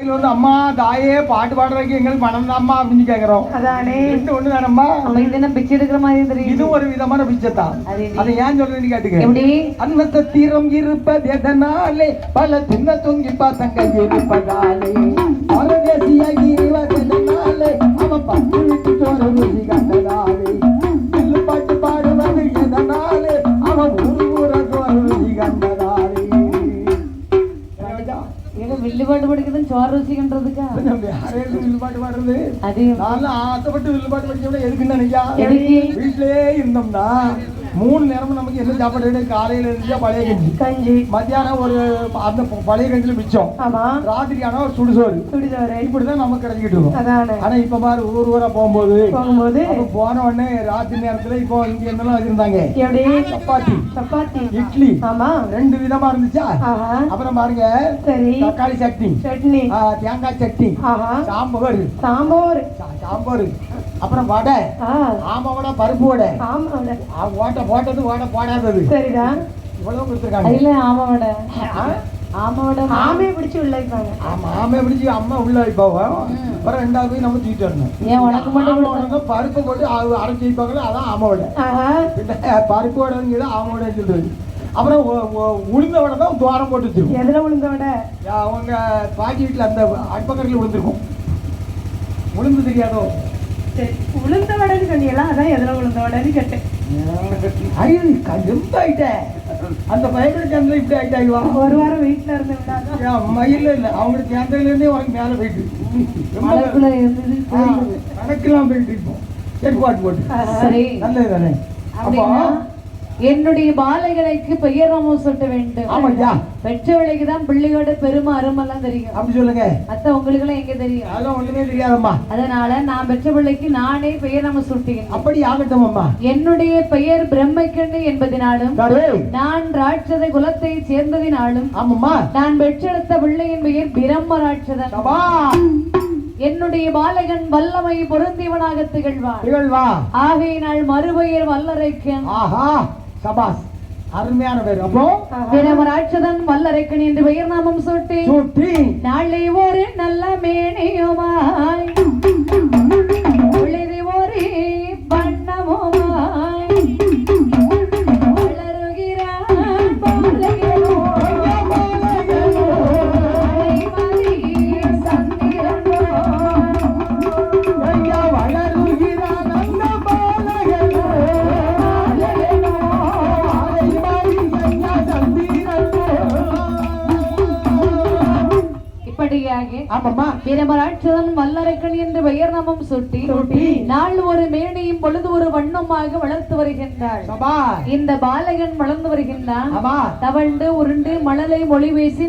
வந்து அம்மா தாயே பாட்டு பாடுறதுக்கு எங்களுக்கு மனம் தாம்மா அப்படின்னு கேக்குறோம். அதானே. ஒண்ணு தானம்மா? இது என்ன பிச்சை எடுக்கிற மாதிரி தெரியும் இது ஒரு விதமான பிச்சைத்தான் அது ஏன் சொல்றேன்னு கேட்டுக்க. எப்படி? அன்னத்த தீரம் இருப்பது எதனாலே பல சின்ன தொங்கி பசங்க இருப்பதாலே. பரதேசியாகி ஏதோ வில்லு பாட்டு படிக்கிறதும் சோறு ருசிக்கின்றதுக்கா? கொஞ்சம் வேற எதுவும் வில்லு பாட்டு பாடுறது? அது நான் ஆசைப்பட்டு விட மூணு நேரமும் நமக்கு என்ன சாப்பாடு வேணும்? காலையில இருந்துச்சா பழைய கஞ்சி. கஞ்சி. மத்தியானம் ஒரு அந்த பழைய கஞ்சில மிச்சம். ஆமா. ராத்திரி ஆனா ஒரு சுடுசோறு. சுடிதாரு இப்படிதான் நமக்கு கிடைச்சிட்டு இருக்கும். அதானே. ஆனா இப்ப பாரு ஊர் ஊரா போகும்போது போகும்போது. போன உடனே ராத்திரி நேரத்துல இப்போ இங்க என்னெல்லாம் வச்சிருந்தாங்க? எப்படி? சப்பாத்தி. சப்பாத்தி. இட்லி. ஆமா. ரெண்டு விதமா இருந்துச்சா? அப்புறம் பாருங்க சரி. தக்காளி சட்னி. சட்னி. தேங்காய் சட்னி. ஆஹா. சாம்பார். சாம்பார். சாம்பார். அப்புறம் வடை. ஆமா வடை பருப்பு வடை. ஆமா ஆ, ஓட்டை போட்டது ஓட்டை போடாதது. சரிடா. இவ்வளவு கொடுத்துருக்காங்க. இல்ல ஆமாவோட. ஆ? ஆமாவோட மாமே. பிடிச்சு உள்ள வைப்பாங்க. ஆமா. ஆமை பிடிச்சி அம்மா உள்ள அப்புறம் ரெண்டாவது போய் நம்ம தூக்கிட்டு வரணும். ஏன் உனக்கு மட்டும் ஆமை பருப்பு போட்டு அரைச்சி வைப்பாங்களே அதான் ஆமை வடை ஆஹா. பின்ன பருப்பு வடைங்கிறது ஆமை வடை சொல்றது. அப்புறம் உளுந்த வடை தான் துவாரம் போட்டு வச்சிருக்கும். எதுல விழுந்தோட அவங்க பாட்டி வீட்டில் அந்த அடுப்பக்கரையில் விழுந்திருக்கும் உளுந்து தெரியாதோ? சரி உளுந்த வடைன்னு சொன்னீங்களா அதான் எதுல விழுந்த வடைன்னு கேட்டேன். அறிவு கடும்பு ஆயிட்டேன் அந்த அந்த இப்படி ஆயிட்டாய்வா ஒரு வாரம் வீட்டுல இருந்து விடாதான் மயில் இல்லை அவங்களுக்கு சேர்ந்ததுலேருந்தே உனக்கு மேலே போயிட்டு கணக்கெல்லாம் போயிட்டு இருப்போம் சரி பாட்டு போட்டு. சரி. நல்லது தானே? அப்போ என்னுடைய பாலைகளுக்கு பெயர் நாமம் சூட்ட வேண்டும். ஆமாய்யா. பெற்றவளைக்கு தான் பிள்ளையோட பெருமை அருமெல்லாம் தெரியும். அப்படி சொல்லுங்க. அத்த உங்களுக்கு எல்லாம் எங்க தெரியும்? அதெல்லாம் ஒண்ணுமே தெரியாதம்மா. அதனால நான் பெற்ற பிள்ளைக்கு நானே பெயர் நாம சூட்டுகிறேன் அப்படி ஆகட்டும் அம்மா என்னுடைய பெயர் பிரம்மக்கண்ணு என்பதினாலும் நான் ராட்சத குலத்தை சேர்ந்ததினாலும் ஆமாம்மா. நான் பெற்றெடுத்த பிள்ளையின் பெயர் பிரம்ம ராட்சதன். என்னுடைய பாலகன் வல்லமை பொருந்தியவனாக திகழ்வான் திகழ்வா. ஆகையினால் மறுபெயர் வல்லரைக்கன் ஆஹா. சபாஸ். அருமையான பேர் அப்போ? பிரம்ம ராட்சதன் வல்லரைக்கன் என்று பெயர் நாமம் சூட்டி. சுட்டி. நாளை ஒரு நல்ல மேனியுமாய். பொழுது ஒரு வண்ணமுமாய். பிரமராட்சதன் வல்லரைக்கன் என்று பெயர் நாமம் சுட்டி. நாள் ஒரு மேனியும் பொழுது ஒரு வண்ணமாக வளர்த்து வருகின்றாள். இந்த பாலகன் வளர்ந்து வருகின்றான். தவழ்ந்து உருண்டு மழலை மொழி பேசி